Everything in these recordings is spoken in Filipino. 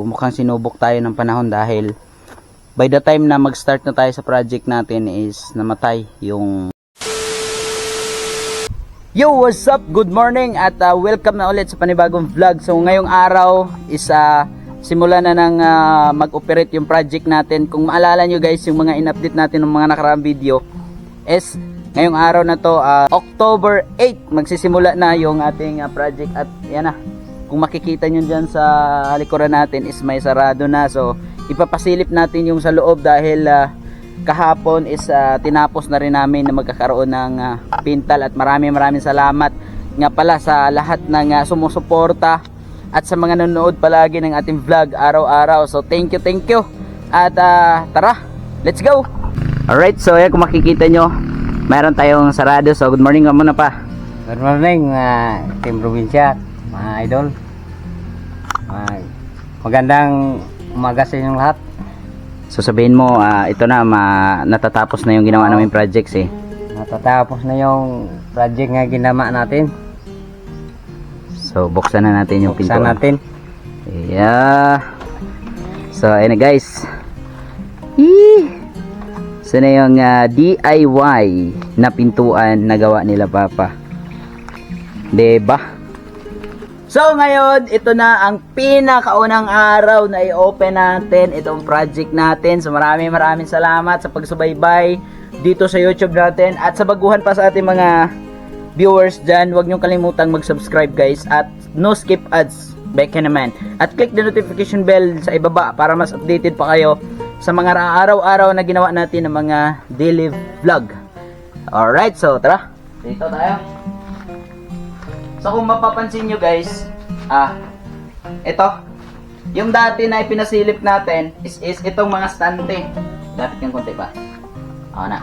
Mukhang sinubok tayo ng panahon dahil by the time na mag-start na tayo sa project natin is namatay yung Yo, what's up? Good morning at uh, welcome na ulit sa panibagong vlog. So ngayong araw is uh, simula na ng uh, mag-operate yung project natin. Kung maalala nyo guys, yung mga in-update natin ng mga nakaraang video is ngayong araw na to, uh, October 8, magsisimula na yung ating uh, project at yan na. Kung makikita nyo dyan sa likuran natin is may sarado na. So ipapasilip natin yung sa loob dahil uh, kahapon is uh, tinapos na rin namin na magkakaroon ng uh, pintal at maraming maraming salamat nga pala sa lahat ng uh, sumusuporta at sa mga nanonood palagi ng ating vlog araw-araw. So thank you, thank you. At uh, tara, let's go. Alright, so yan kung makikita nyo, mayroon tayong sarado. So good morning ka muna pa. Good morning, uh, Team Provincia, mga idol. Ay, magandang umaga sa inyong lahat. So sabihin mo, ah, ito na, ma- natatapos na yung ginawa namin projects eh. Natatapos na yung project nga ginama natin. So buksan na natin yung Buksan pintuan. natin. Yeah. So, ayun na guys. Yee! So, na yung ah, DIY na pintuan na gawa nila Papa. 'Di ba? So, ngayon, ito na ang pinakaunang araw na i-open natin itong project natin. So, maraming maraming salamat sa pagsubaybay dito sa YouTube natin at sa baguhan pa sa ating mga viewers dyan, huwag niyong kalimutang mag-subscribe guys at no skip ads. Back naman. At click the notification bell sa ibaba para mas updated pa kayo sa mga araw-araw na ginawa natin ng mga daily vlog. Alright so tara. Dito tayo so kung mapapansin nyo guys ah ito. Yung dati na ipinasilip natin is, is itong mga stante. Dapat yung konti pa. Ako na.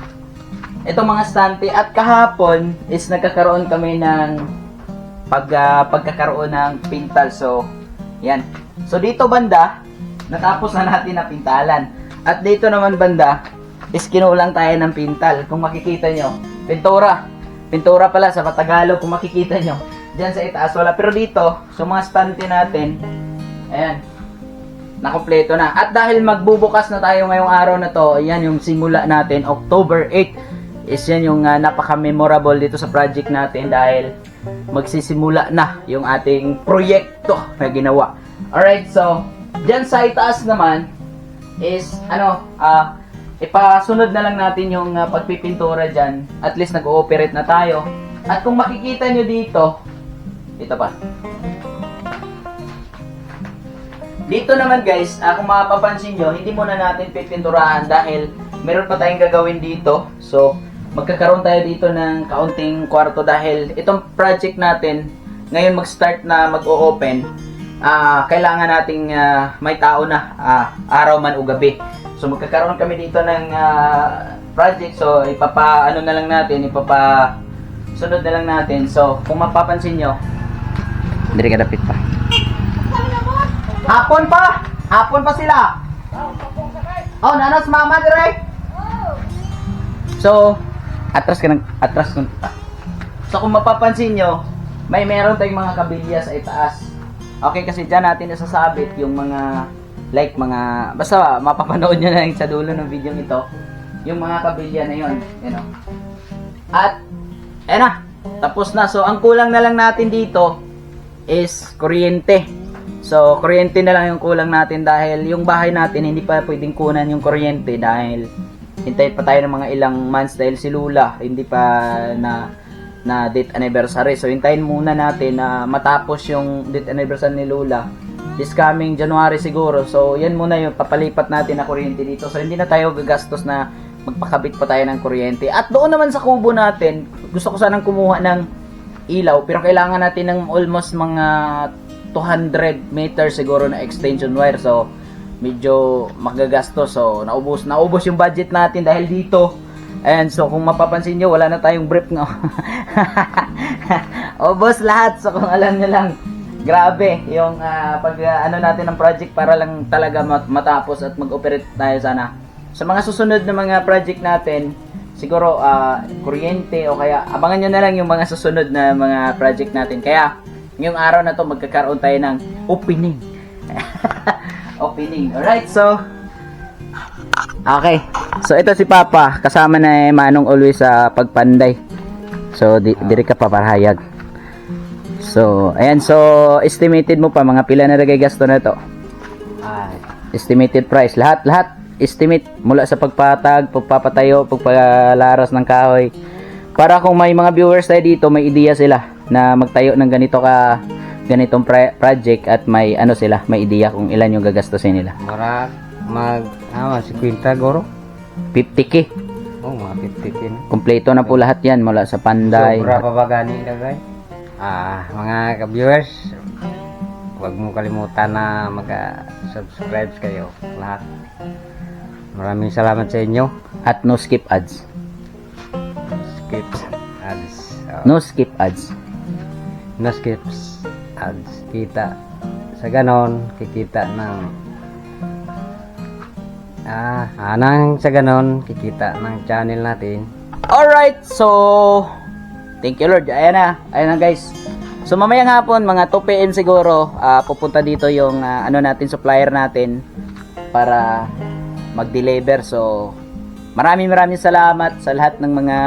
Itong mga stante. At kahapon is nagkakaroon kami ng pag ah, pagkakaroon ng pintal. So yan. So dito banda natapos na natin na pintalan. At dito naman banda is kinulang tayo ng pintal. Kung makikita nyo pintura. Pintura pala sa Patagalog kung makikita nyo dyan sa itaas wala pero dito so mga stante natin ayan nakompleto na. At dahil magbubukas na tayo ngayong araw na to, yan yung simula natin, October 8, is yan yung uh, napaka-memorable dito sa project natin dahil magsisimula na yung ating proyekto na ginawa. Alright, so, dyan sa itaas naman, is, ano, ah, ipasunod na lang natin yung uh, pagpipintura dyan. At least nag-ooperate na tayo. At kung makikita nyo dito, ito pa. Dito naman guys, ah, kung mapapansin nyo, hindi muna natin pipinturahan dahil meron pa tayong gagawin dito. So, magkakaroon tayo dito ng kaunting kwarto dahil itong project natin, ngayon mag-start na mag-o-open, ah, kailangan nating ah, may tao na ah, araw man o gabi. So, magkakaroon kami dito ng ah, project. So, ipapa, ano na lang natin, ipapa, sunod na lang natin. So, kung mapapansin nyo, hindi ka dapit pa. Hapon pa! Hapon pa sila! Oh, nanas mama dire. So, atras ka ng atras ng So kung mapapansin nyo, may meron tayong mga kabilya sa itaas. Okay, kasi dyan natin nasasabit yung mga like mga basta mapapanood nyo na lang sa dulo ng video ito yung mga kabilya na yon you know. At eh na, tapos na. So ang kulang na lang natin dito is kuryente. So, kuryente na lang yung kulang natin dahil yung bahay natin hindi pa pwedeng kunan yung kuryente dahil hintay pa tayo ng mga ilang months dahil si Lula hindi pa na na date anniversary. So, hintayin muna natin na matapos yung date anniversary ni Lula this coming January siguro. So, yan muna yung papalipat natin na kuryente dito. So, hindi na tayo gagastos na magpakabit pa tayo ng kuryente. At doon naman sa kubo natin, gusto ko sanang kumuha ng ilaw pero kailangan natin ng almost mga 200 meters siguro na extension wire. So medyo magagastos. So naubos naubos yung budget natin dahil dito. And so kung mapapansin nyo wala na tayong brief nga. Ubos lahat. So kung alam nyo lang grabe yung ah, pag ah, ano natin ng project para lang talaga mat- matapos at mag-operate tayo sana. Sa mga susunod na mga project natin siguro ah, kuryente o kaya abangan nyo na lang yung mga susunod na mga project natin kaya ngayong araw na to magkakaroon tayo ng opening opening. Alright, so Okay. So ito si Papa, kasama na eh, Manong always sa pagpanday. So di, diri ka pa parahayag. So, ayan so estimated mo pa mga pila na ragay gasto na to. Estimated price lahat lahat estimate mula sa pagpatag, pagpapatayo, pagpalaras ng kahoy. Para kung may mga viewers tayo dito, may ideya sila na magtayo ng ganito ka ganitong project at may ano sila, may ideya kung ilan yung gagastusin nila. mura mag ah, si Quinta goro. 50k. Oh, mga 50 kin. Kompleto na po lahat yan mula sa panday. Sobra pa ba gani dagay? Ah, mga ka-viewers, huwag mo kalimutan na mag-subscribe kayo lahat. Maraming salamat sa inyo. At no skip ads. Skip ads. Oh, No skip ads. no skips ads. Kita. Sa ganon, kikita ng Ah, anang sa ganon, kikita ng channel natin. Alright, so thank you Lord. Ayan na, ayan na guys. So mamayang hapon, mga 2 PM siguro, ah, pupunta dito yung ah, ano natin, supplier natin para mag-deliver. So maraming maraming salamat sa lahat ng mga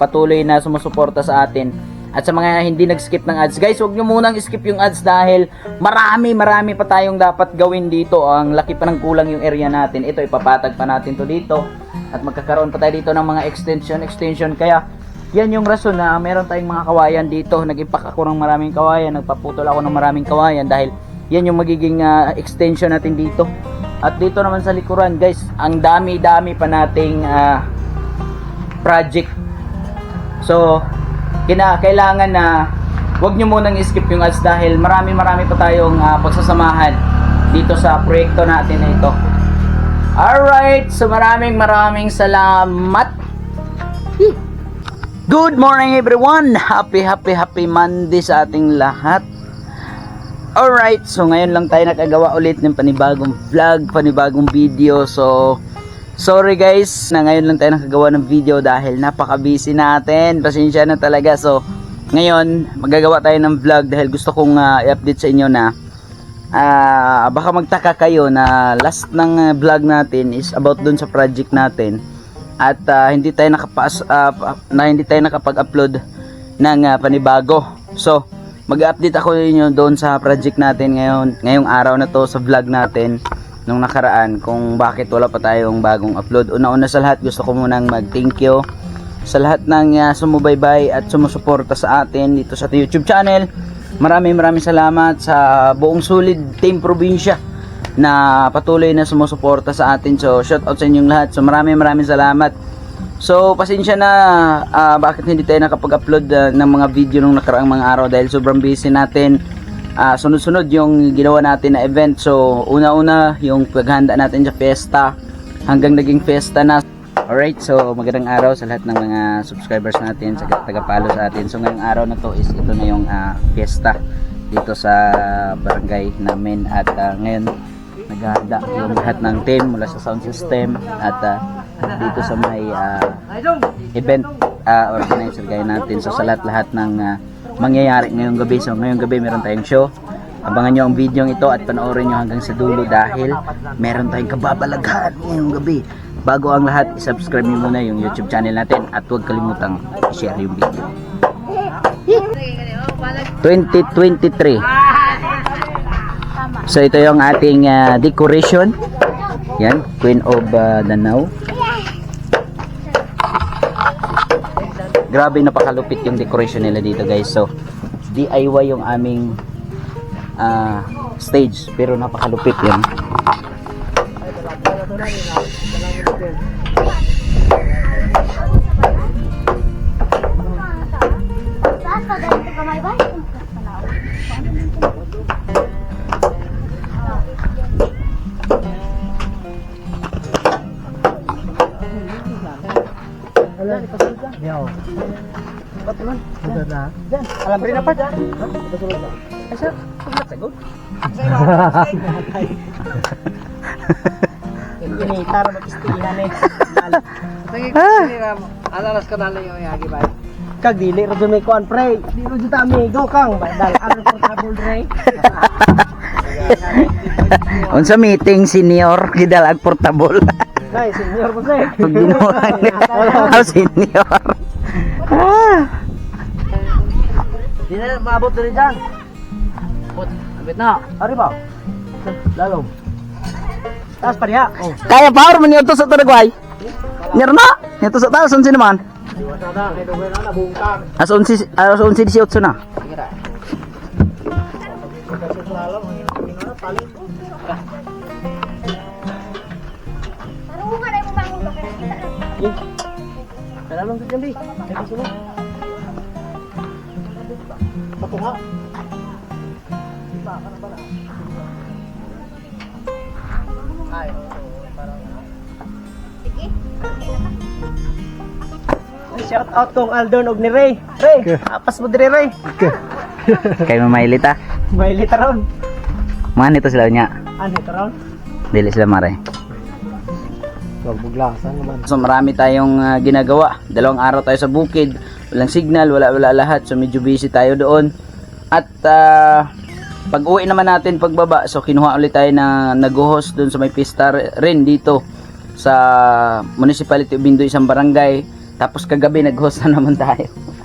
patuloy na sumusuporta sa atin. At sa mga hindi nag-skip ng ads, guys, huwag nyo munang skip yung ads dahil marami, marami pa tayong dapat gawin dito. Ang laki pa ng kulang yung area natin. Ito, ipapatag pa natin to dito. At magkakaroon pa tayo dito ng mga extension, extension. Kaya, yan yung rason na meron tayong mga kawayan dito. Nag-impact ako ng maraming kawayan, nagpaputol ako ng maraming kawayan dahil yan yung magiging ah, extension natin dito. At dito naman sa likuran, guys, ang dami-dami pa nating ah, project. So, kina kailangan na wag nyo munang skip yung ads dahil marami-marami pa tayong ah, pagsasamahan dito sa proyekto natin na ito. Alright, so maraming maraming salamat. Good morning everyone! Happy, happy, happy Monday sa ating lahat. Alright, so ngayon lang tayo nakagawa ulit ng panibagong vlog, panibagong video. So, sorry guys na ngayon lang tayo nakagawa ng video dahil napaka-busy natin. Pasensya na talaga. So, ngayon, magagawa tayo ng vlog dahil gusto kong ah, i-update sa inyo na ah, baka magtaka kayo na last ng ah, vlog natin is about dun sa project natin at ah, hindi tayo nakapas pa- na hindi tayo nakapag-upload ng ah, panibago. So, mag-update ako ninyo doon sa project natin ngayon, ngayong araw na to sa vlog natin nung nakaraan kung bakit wala pa tayong bagong upload. Una-una sa lahat, gusto ko munang mag-thank you sa lahat ng uh, sumubaybay at sumusuporta sa atin dito sa YouTube channel. Maraming maraming salamat sa buong solid team probinsya na patuloy na sumusuporta sa atin. So, shout out sa inyong lahat. So, maraming maraming salamat. So, pasensya na ah, bakit hindi tayo nakapag-upload ah, ng mga video nung nakaraang mga araw dahil sobrang busy natin. Ah, sunod-sunod yung ginawa natin na event. So, una-una yung paghanda natin sa fiesta hanggang naging fiesta na. Alright, so magandang araw sa lahat ng mga subscribers natin, sa tagapalo sa atin. So ngayong araw na to is ito na yung ah, fiesta dito sa barangay namin at ah, ngayon naghahanda yung lahat ng team mula sa sound system at ah, dito sa may ah, event ah, organizer gaya natin. So sa lahat-lahat ng ah, mangyayari ngayong gabi. So ngayong gabi meron tayong show. Abangan nyo ang video ito at panoorin nyo hanggang sa dulo dahil meron tayong kababalaghan ngayong gabi. Bago ang lahat, isubscribe nyo muna yung YouTube channel natin at huwag kalimutang i-share yung video. 2023 So ito yung ating ah, decoration. Yan, Queen of ah, Danau. Grabe napakalupit yung decoration nila dito guys. So DIY yung aming ah, stage pero napakalupit yan. Saan pa ganito kamay ba? Alam rin na pa dyan. Ay sir, sulat sagot. Initar mag-istihan eh. Alalas ka na lang yung yagi ba? Kag dili ra may kuan pre. Di ra jud amigo kang badal ang portable pre. Unsa meeting senior gidalag portable. Nay, senior po sir. Pag binuang. Oh, senior. Ah. Di na maabot na rin dyan. Abit na. Ari ba? Lalong. Taas pa niya. Oh. Kaya power man yun to sa Taragway. Nyer na. Ito sa taas, unsi naman. Na, na. As unsi, as unsi 18 na. Parang na. Lalong sa dyan, di. Kaya sunod. Pato nga. Sige. Shout out kong Aldon og ni Ray. Ray, apas mo dire Ray. Kay mamailit ah. May litaron. Mga nito sila niya. Ano litaron? Dili sila mare. Wag buglasan naman. So marami tayong ah, ginagawa. Dalawang araw tayo sa bukid. Walang signal, wala wala lahat. So medyo busy tayo doon. At ah, pag uwi naman natin pagbaba, so kinuha ulit tayo na nag-host doon sa may pista rin dito sa Municipality of Bindoy isang barangay. Tapos kagabi nag-host na naman tayo.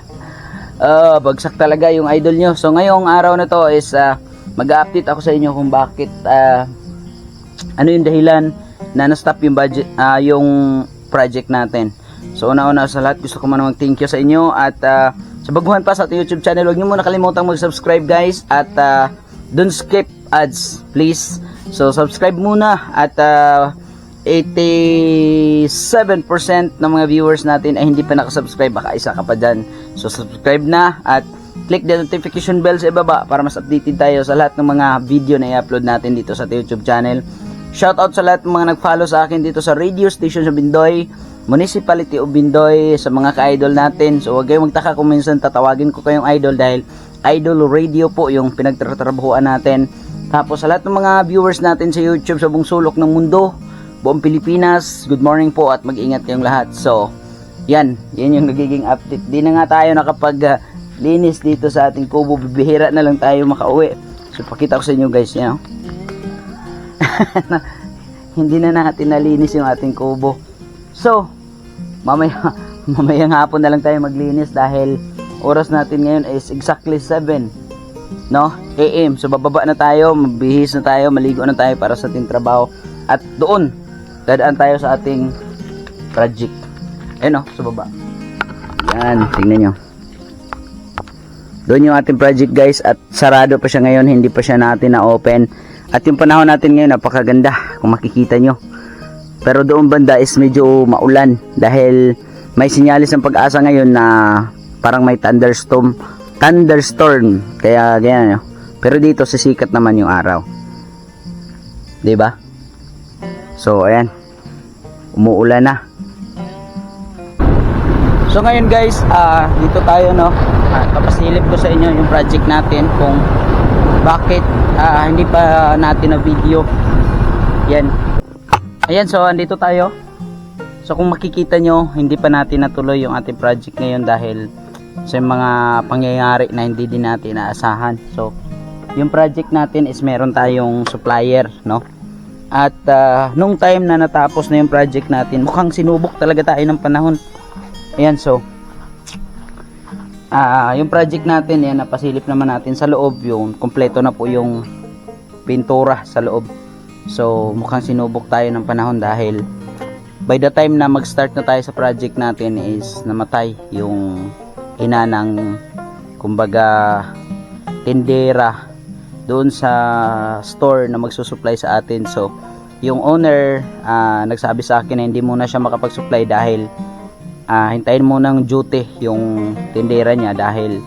Ah, bagsak talaga yung idol nyo. So ngayong araw na to is ah, mag-update ako sa inyo kung bakit ah, ano yung dahilan na na-stop yung budget ah, yung project natin. So una-una sa lahat gusto ko man mag-thank you sa inyo at ah, sa baguhan pa sa ating YouTube channel, huwag niyo muna kalimutang mag-subscribe guys at uh, don't skip ads please. So subscribe muna at ah, 87% ng mga viewers natin ay hindi pa nakasubscribe baka isa ka pa dyan so subscribe na at click the notification bell sa ibaba para mas updated tayo sa lahat ng mga video na i-upload natin dito sa YouTube channel Shoutout sa lahat ng mga nag-follow sa akin dito sa radio station sa Bindoy, Municipality of Bindoy, sa mga ka-idol natin. So huwag kayong magtaka kung minsan tatawagin ko kayong idol dahil idol radio po yung pinagtatrabahuan natin. Tapos sa lahat ng mga viewers natin sa YouTube sa buong sulok ng mundo, buong Pilipinas, good morning po at mag-ingat kayong lahat. So, yan, yan yung nagiging update. Di na nga tayo nakapag linis dito sa ating kubo, bibihira na lang tayo makauwi. So, pakita ko sa inyo guys, yan. oh. hindi na natin nalinis yung ating kubo. So, mamaya, mamayang hapon na lang tayo maglinis dahil oras natin ngayon is exactly 7 no? AM so bababa na tayo mabihis na tayo maligo na tayo para sa ating trabaho. At doon dadaan tayo sa ating project. Ayun no? Sa baba. Yan tingnan nyo. Doon yung ating project guys at sarado pa siya ngayon hindi pa siya natin na open at yung panahon natin ngayon napakaganda kung makikita nyo. Pero doon banda is medyo maulan dahil may sinyalis ng pag-asa ngayon na parang may thunderstorm thunderstorm. Kaya ganyan pero dito sisikat naman yung araw. 'di ba? So ayan. Umuulan na. So ngayon guys ah dito tayo no? Uh, papasilip ko sa inyo yung project natin kung bakit ah, hindi pa natin na video yan ayan so andito tayo So kung makikita nyo, hindi pa natin natuloy yung ating project ngayon dahil sa mga pangyayari na hindi din natin inaasahan. So yung project natin is meron tayong supplier, no? At ah, nung time na natapos na yung project natin, mukhang sinubok talaga tayo ng panahon. Ayan, so ah yung project natin, yan, napasilip naman natin sa loob yung kompleto na po yung pintura sa loob. So mukhang sinubok tayo ng panahon dahil by the time na mag-start na tayo sa project natin is namatay yung ina ng kumbaga tindera doon sa store na magsusupply sa atin so yung owner ah, nagsabi sa akin na hindi muna siya makapag-supply dahil ah, hintayin muna ng duty yung tindera niya dahil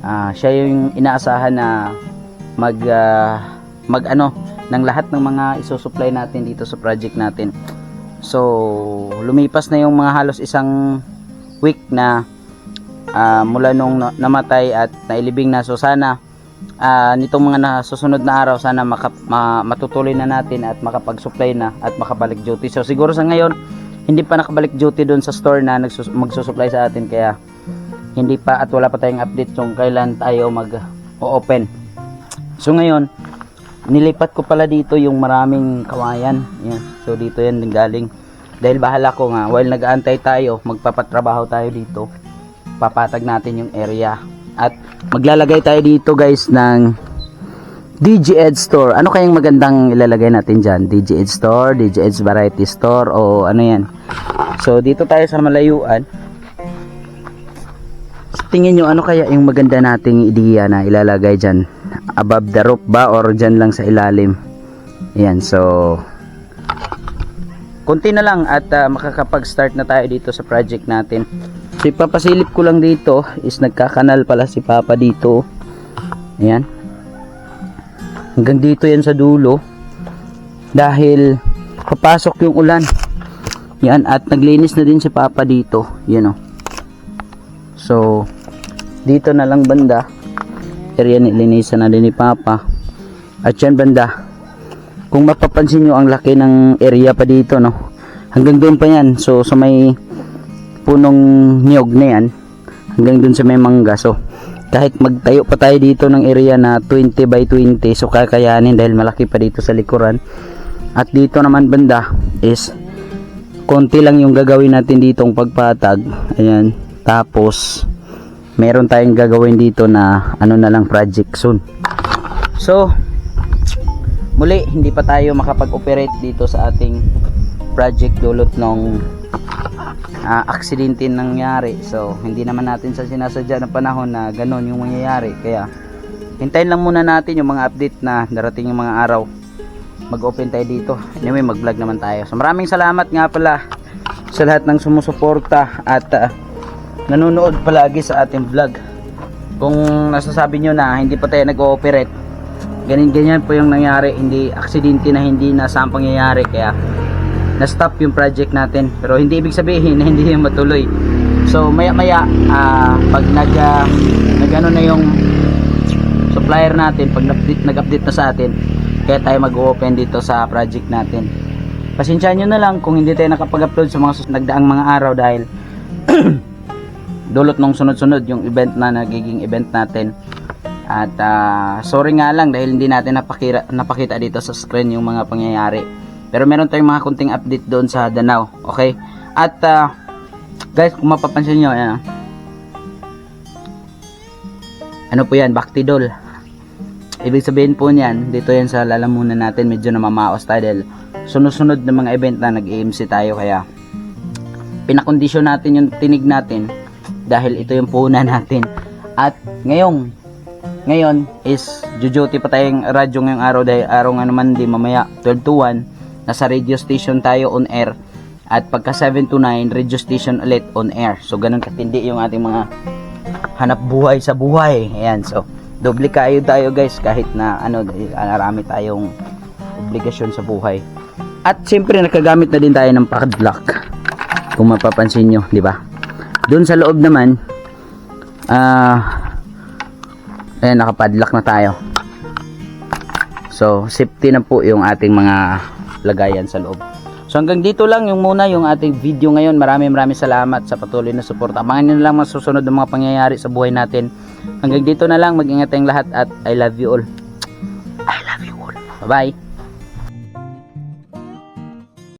ah, siya yung inaasahan na mag ah, mag ano ng lahat ng mga isusupply natin dito sa project natin So, lumipas na yung mga halos isang week na ah, mula nung na- namatay at nailibing na. So, sana ah, nitong mga nasusunod na araw, sana maka, ma- matutuloy na natin at makapag-supply na at makabalik duty. So, siguro sa ngayon, hindi pa nakabalik duty doon sa store na nagsus- magsusupply sa atin. Kaya, hindi pa at wala pa tayong update kung kailan tayo mag-open. So, ngayon, nilipat ko pala dito yung maraming kawayan. Yan. So dito yan din galing. Dahil bahala ko nga, while nag-aantay tayo, magpapatrabaho tayo dito. Papatag natin yung area. At maglalagay tayo dito guys ng DJ Ed Store. Ano kayang magandang ilalagay natin dyan? DJ Ed Store, DJ Ed's Variety Store, o ano yan? So dito tayo sa malayuan. Tingin nyo ano kaya yung maganda nating ideya na ilalagay dyan? Above the roof ba or dyan lang sa ilalim? Yan, so konti na lang at ah, makakapag-start na tayo dito sa project natin. So ipapasilip ko lang dito is nagkakanal pala si Papa dito. Ayan. Hanggang dito yan sa dulo. Dahil papasok yung ulan. Yan at naglinis na din si Papa dito. Yan oh. So dito na lang banda. Area nilinisan na din ni Papa. At yan banda. Kung mapapansin nyo ang laki ng area pa dito no. Hanggang doon pa yan. So sa may punong niyog na yan. Hanggang doon sa may mangga. So kahit magtayo pa tayo dito ng area na 20 by 20 so kakayanin dahil malaki pa dito sa likuran. At dito naman banda is konti lang yung gagawin natin ditong pagpatag. Ayan. Tapos meron tayong gagawin dito na ano na lang project soon. So muli hindi pa tayo makapag-operate dito sa ating project dulot ng ah, aksidente nangyari. So hindi naman natin sa sinasadya ng panahon na ganon yung mangyayari. Kaya hintayin lang muna natin yung mga update na darating yung mga araw. Mag open tayo dito. Anyway mag vlog naman tayo. So maraming salamat nga pala sa lahat ng sumusuporta at ah, nanonood palagi sa ating vlog. Kung nasasabi nyo na hindi pa tayo nag-ooperate ganyan ganyan po yung nangyari. Hindi aksidente na hindi na saan pangyayari kaya na-stop yung project natin. Pero hindi ibig sabihin na hindi yung matuloy. So maya maya ah, pag nag uh, nag ano na yung supplier natin pag nag-update, nag-update na sa atin kaya tayo mag-open dito sa project natin. Pasensyahan nyo na lang kung hindi tayo nakapag-upload sa mga nagdaang mga araw dahil dulot nung sunod-sunod yung event na nagiging event natin. At ah, sorry nga lang dahil hindi natin napakita, napakita dito sa screen yung mga pangyayari pero meron tayong mga kunting update doon sa Danau okay? At ah, guys kung mapapansin nyo ayan, ah. ano po yan? Bactidol. Ibig sabihin po niyan dito yan sa lalamunan natin medyo namamaos tayo dahil sunod-sunod na mga event na nag-AMC tayo kaya pinakondisyon natin yung tinig natin dahil ito yung puna natin. At ngayong ngayon is jujuti pa tayong radyo ngayong araw dahil araw nga naman di mamaya 12 to 1 nasa radio station tayo on air. At pagka 7 to 9 radio station ulit on air. So ganun katindi yung ating mga hanap buhay sa buhay. Ayan so doble kayo tayo guys kahit na ano marami tayong obligasyon sa buhay. At siyempre nakagamit na din tayo ng padlock kung mapapansin nyo di ba? Doon sa loob naman ah Ayan, nakapadlock na tayo. So, safety na po yung ating mga lagayan sa loob. So, hanggang dito lang yung muna yung ating video ngayon. Maraming maraming salamat sa patuloy na suporta. Abangan nyo na lang mga susunod na mga pangyayari sa buhay natin. Hanggang dito na lang. Mag-ingat tayong lahat at I love you all. I love you all. Bye-bye.